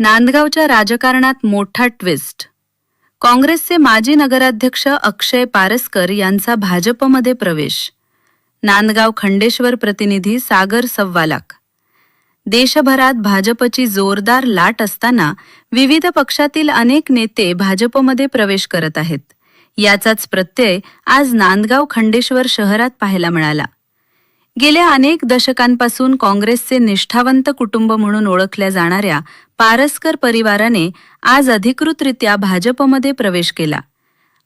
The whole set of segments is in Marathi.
नांदगावच्या राजकारणात मोठा ट्विस्ट काँग्रेसचे माजी नगराध्यक्ष अक्षय पारस्कर यांचा भाजपमध्ये प्रवेश. नांदगाव खंडेश्वर प्रतिनिधी सागर सव्वालाख. देशभरात भाजपची जोरदार लाट असताना विविध पक्षातील अनेक नेते भाजपमध्ये प्रवेश करत आहेत. याचाच प्रत्यय आज नांदगाव खंडेश्वर शहरात पाहायला मिळाला. गेल्या अनेक दशकांपासून काँग्रेसचे निष्ठावंत कुटुंब म्हणून ओळखल्या जाणाऱ्या पारस्कर परिवाराने आज अधिकृतरित्या भाजपमध्ये प्रवेश केला.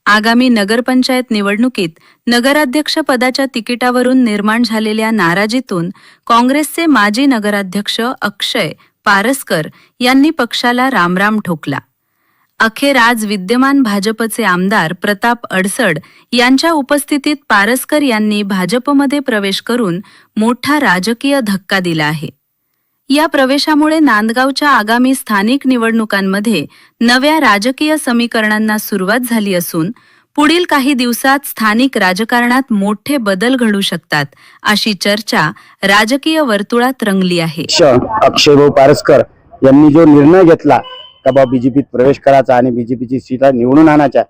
आगामी नगरपंचायत निवडणुकीत नगराध्यक्ष पदाच्या तिकिटावरून निर्माण झालेल्या नाराजीतून काँग्रेसचे माजी नगराध्यक्ष अक्षय पारस्कर यांनी पक्षाला रामराम ठोकला. अखेर आज विद्यमान भाजपचे आमदार प्रताप अडसड यांच्या उपस्थितीत पारसकर यांनी भाजपमध्ये प्रवेश करून मोठा राजकीय धक्का दिला आहे. या प्रवेशामुळे नांदगावच्या आगामी स्थानिक निवडणुकांमध्ये नव्या राजकीय समीकरणांना सुरुवात झाली असून पुढील काही दिवसात स्थानिक राजकारणात मोठे बदल घडू शकतात अशी चर्चा राजकीय वर्तुळात रंगली आहे. अक्षय अक्षयभाऊ यांनी जो निर्णय घेतला का बा बीजेपीत प्रवेश करायचा आणि बीजेपीची सीटा निवडून आणायच्या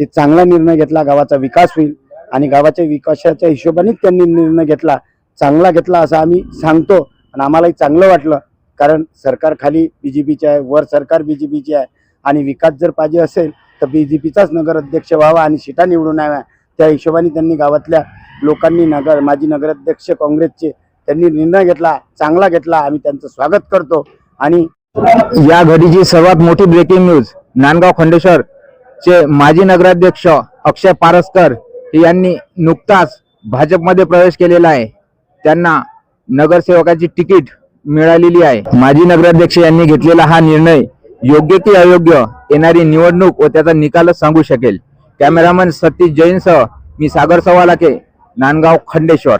ते चांगला निर्णय घेतला गावाचा विकास होईल आणि गावाच्या विकासाच्या हिशोबानेच त्यांनी निर्णय घेतला चांगला घेतला असं आम्ही सांगतो आणि आम्हालाही चांगलं वाटलं. कारण सरकार खाली बीजेपीचे आहे वर सरकार बीजेपीचे आहे आणि विकास जर पाहिजे असेल तर बीजेपीचाच नगर अध्यक्ष व्हावा आणि सीटा निवडून याव्या. त्या हिशोबाने त्यांनी गावातल्या लोकांनी नगर माजी नगराध्यक्ष काँग्रेसचे त्यांनी निर्णय घेतला चांगला घेतला. आम्ही त्यांचं स्वागत करतो आणि या घडीची सर्वात मोठी ब्रेकिंग न्यूज नांदगाव खंडेश्वर चे माजी नगराध्यक्ष अक्षय पारस्कर यांनी नुकताच भाजपमध्ये प्रवेश केलेला आहे. त्यांना नगरसेवकाची तिकीट मिळालेली आहे. माजी नगराध्यक्ष यांनी घेतलेला हा निर्णय योग्य की अयोग्य येणारी निवडणूक व त्याचा निकालच सांगू शकेल. कॅमेरामन सतीश जैनसह मी सागर सवालाके नांदगाव खंडेश्वर.